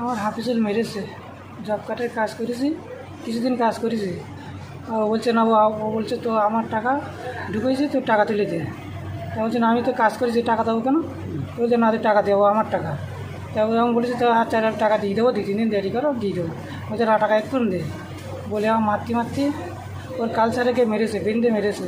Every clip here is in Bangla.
আমার হাফিজুল মেরেছে। জব কার্ডের কাজ করেছি, কিছুদিন কাজ করেছি। ও বলছে, না ও বলছে, তো আমার টাকা ঢুকেছে তো টাকা তুলে দে। তা বলছে, না, আমি তো কাজ করেছি, টাকা দেবো কেন? বলছে, না টাকা দেবো আমার টাকা। তা আমি বলেছি, তো আচ্ছা টাকা দিয়ে দেবো দু তিন দিন দেরি করো, দিয়ে দেবো। বলছে, না, টাকা এক্ষুন দে। বলে আমার মারতে মারতে ওর কালচারেকে মেরেছে, বেঁধে মেরেছে।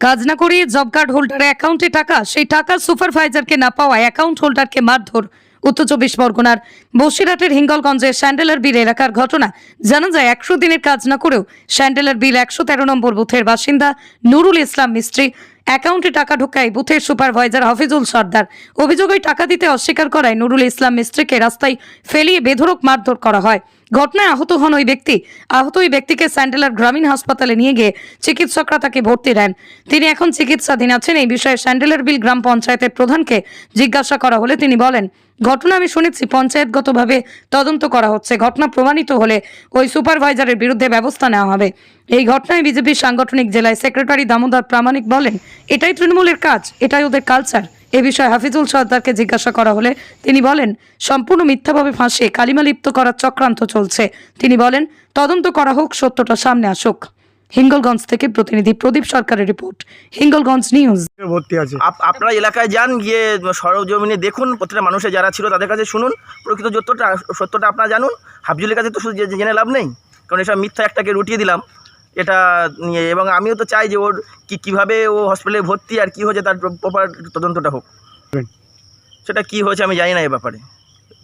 কাজ না করে জব কার্ড হোল্ডারের অ্যাকাউন্টে টাকা, সেই টাকা সুপারভাইজারকে না পাওয়ায় অ্যাকাউন্ট হোল্ডারকে মারধর। উত্তর চব্বিশ পরগনার বসিরহাটের হিঙ্গলগঞ্জের স্যান্ডেলার বিল এলাকার ঘটনা জানা যায় একশো দিনের কাজ না করেও স্যান্ডেলার বিল একশো তেরো নম্বর বুথের বাসিন্দা নুরুল ইসলাম মিস্ত্রি অ্যাকাউন্টে টাকা ঢোকায় বুথের সুপারভাইজার হাফিজুল সর্দার। অভিযোগ টাকা দিতে অস্বীকার করায় নুরুল ইসলাম মিস্ত্রিকে রাস্তায় ফেলিয়ে বেধড়ক মারধর করা হয়। ঘটনায় আহত হন ওই ব্যক্তি। আহত ওই ব্যক্তিকে স্যান্ডেলার গ্রামীণ হাসপাতালে নিয়ে গিয়ে চিকিৎসকরা তাকে ভর্তি দেন। তিনি এখন চিকিৎসাধীন আছেন। এই বিষয়ে স্যান্ডেলার বিল গ্রাম পঞ্চায়েতের প্রধানকে জিজ্ঞাসা করা হলে তিনি বলেন ঘটনা আমি শুনেছি, পঞ্চায়েতগতভাবে তদন্ত করা হচ্ছে। ঘটনা প্রমাণিত হলে ওই সুপারভাইজারের বিরুদ্ধে ব্যবস্থা নেওয়া হবে। এই ঘটনায় বিজেপির সাংগঠনিক জেলায় সেক্রেটারি দামোদর প্রামাণিক বলেন, এটাই তৃণমূলের কাজ, এটাই ওদের কালচার এ বিষয়ে হাফিজুল সর্দারকে জিজ্ঞাসা করা হলে তিনি বলেন, সম্পূর্ণ মিথ্যাভাবে ফাঁসে কালিমা লিপ্ত করার চক্রান্ত চলছে। তিনি বলেন, তদন্ত করা হোক, সত্যটা সামনে আসুক। হিঙ্গলগঞ্জ থেকে প্রতিনিধি প্রদীপ সরকারের রিপোর্ট হিঙ্গলগঞ্জ নিউজ। ভর্তি আছে। আপ- আপনারা এলাকায় যান গিয়ে সরজমিনে দেখুন প্রতিটা মানুষের যারা ছিল তাদের কাছে শুনুন প্রকৃত সত্যটা সত্যটা আপনারা জানুন। হাফজুলের কাছে তো শুধু জেনে লাভ নেই কারণ এসব মিথ্যা একটাকে রুটিয়ে দিলাম এটা নিয়ে। এবং আমিও তো চাই যে ওর কি কীভাবে ও হসপিটালে ভর্তি আর কী হয়েছে তার প্রপার তদন্তটা হোক। সেটা কি হয়েছে আমি জানি না এ ব্যাপারে।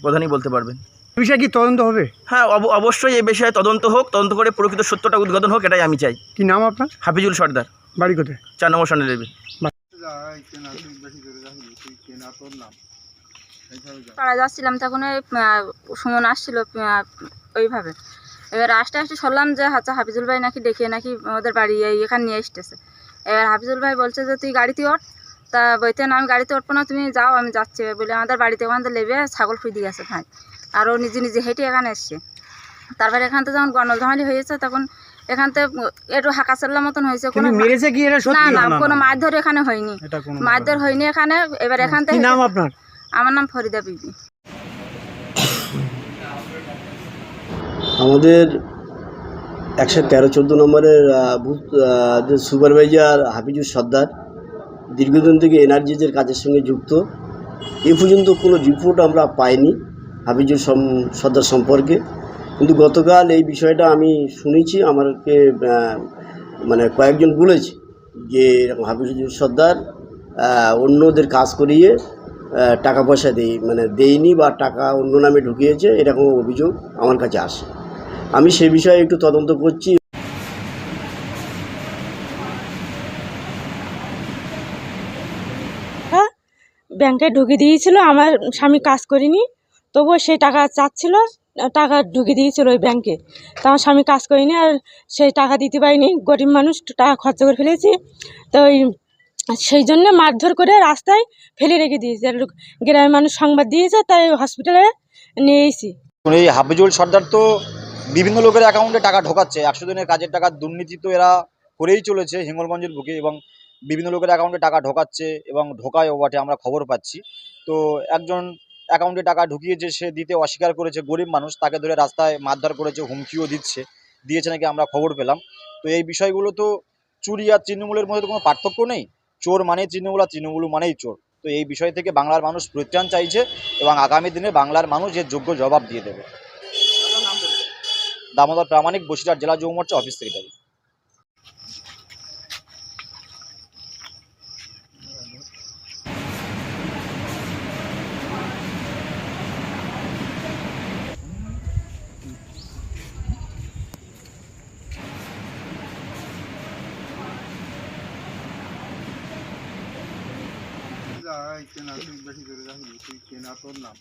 প্রধানই বলতে পারবেন। বিষয়ে কি তদন্ত হবে? হ্যাঁ অব- অবশ্যই এই বিষয়ে তদন্ত হোক তদন্ত করে প্রকৃত সত্যটা উদ্ঘাটন হোক এটাই আমি চাই। কি নাম আপনার? হাফিজুল সর্দার। বাড়ি কোথায়? চার নম্বর সন্ডেল লেবি পাড়া যাচ্ছিলাম তখন ওই সুমন আসছিল ওইভাবে। এবার আসতে আসতে শুনলাম যে আচ্ছা হাফিজুল ভাই নাকি ডেকে নাকি ওদের বাড়ি এই এখানে নিয়ে এসতেছে এবার হাফিজুল ভাই বলছে যে তুই গাড়িতে ওঠ। তা বইতে না আমি গাড়িতে উঠবো না তুমি যাও আমি যাচ্ছি। বলে আমাদের বাড়িতে ওখান থেকে লেবে ছাগল ফুই দিয়ে গেছে ভাই। আর ও নিজে নিজে হেঁটে এখানে এসছে। তারপরে এখান থেকে যখন গণধমালি হয়েছে তখন এখান থেকে একটু হাঁকা চাল্লার মতন হয়েছে কোনো মেরেছে কি এটা না সত্যি না? কোনো মারধর এখানে হয়নি। এটা কোনো মারধর হয়নি এখানে। এবার এখান থেকে নাম আপনার? আমার নাম ফরিদা বিবি। আমাদের একশো তেরো চোদ্দ নম্বরের বুথ সুপারভাইজার হাফিজুর সর্দার দীর্ঘদিন থেকে এনআরজিজের কাজের সঙ্গে যুক্ত। এ পর্যন্ত কোনো রিপোর্ট আমরা পাইনি হাফিজুর সর্দার সম্পর্কে। কিন্তু গতকাল এই বিষয়টা আমি শুনেছি আমাকে মানে কয়েকজন বলেছে যে এরকম হাফিজুর সর্দার অন্যদের কাজ করিয়ে টাকা পয়সা দেই মানে দেয়নি বা টাকা অন্য নামে ঢুকিয়েছে, এরকম অভিযোগ আমার কাছে আসে। আমি সে বিষয়ে একটু তদন্ত করছি। ব্যাংকে ঢুকে দিয়েছিল, আমার স্বামী কাজ করিনি, তবুও সেই টাকা চাচ্ছিল, টাকা ঢুকে দিয়েছিল ওই ব্যাংকে। তা আমার স্বামী কাজ করিনি আর সেই টাকা দিতে পারিনি, গরিব মানুষ, টাকা খরচা করে ফেলেছি। তো ওই, সেই জন্য মারধর করে রাস্তায় ফেলে রেখে দিয়েছে। আর গ্রামের মানুষ সংবাদ দিয়েছে, তাই হসপিটালে নিয়ে এসেছি। এই হাফিজুল সর্দার তো বিভিন্ন লোকের অ্যাকাউন্টে টাকা ঢোকাচ্ছে। একশো দিনের কাজের টাকা দুর্নীতি তো এরা করেই চলেছে হিঙ্গলগঞ্জের বুকে এবং বিভিন্ন লোকের অ্যাকাউন্টে টাকা ঢোকাচ্ছে এবং ঢোকায়ও বটে আমরা খবর পাচ্ছি। তো একজন অ্যাকাউন্টে টাকা ঢুকিয়েছে সে দিতে অস্বীকার করেছে গরিব মানুষ তাকে ধরে রাস্তায় মারধর করেছে হুমকিও দিচ্ছে দিয়েছে নাকি আমরা খবর পেলাম। তো এই বিষয়গুলো তো চুরি আর তৃণমূলের মধ্যে তো কোনো পার্থক্য নেই। চোর মানেই তৃণমূল আর তৃণমূল মানেই চোর। তো এই বিষয় থেকে বাংলার মানুষ পরিত্রাণ চাইছে এবং আগামী দিনে বাংলার মানুষ এর যোগ্য জবাব দিয়ে দেবে। দামোদর প্রামাণিক বসিরহাট জেলা যুব মোর্চা অফিস সেক্রেটারি যা কেনা তুই বেশি করে রাখবি তুই কেনা তোর নাম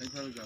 এইভাবে যা